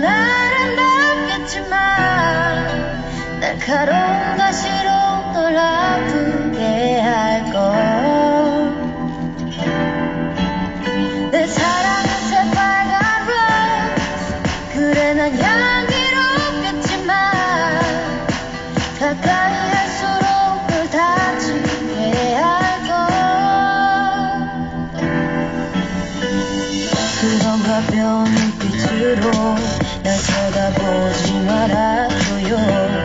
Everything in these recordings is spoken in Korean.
지금은 아름답겠지만 날카로운 가시로 널 아프게 할걸. 내 사랑은 새빨간 rose. 그래 난 향기롭겠지만 가까이 할수록 널 다치게 할걸. 그런 가벼운 눈빛으로 날 쳐다보지 말아줘요 함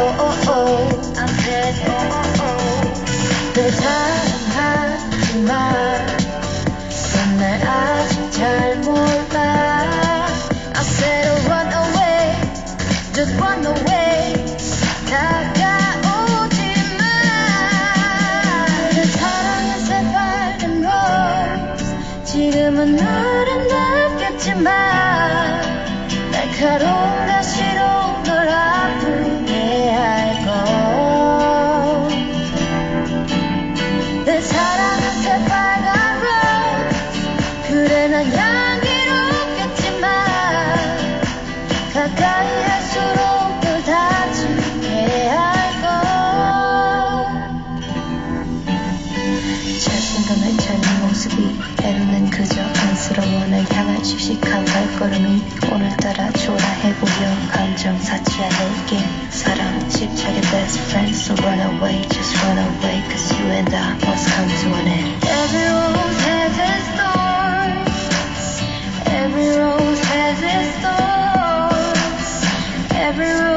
oh oh oh oh oh oh 널 사랑하지만 넌날 아직 잘 몰라 I said run away just run away 다가오지 마. 내 사랑의 새빨간 rose 지금은 아름답겠지만 날카로운 가시로 내 사랑은 새빨간 rose 향기롭겠지만 가까이 할수록 널 다치게 할걸. 자신감 을 찾는 모습이 때로는 그저 안쓰러워 날 향한 씩씩한 발걸음이 오늘따라 초라해 보여 감정 사치야 내게 사랑 십자의 best friend so run away just run away cause you and I everyone.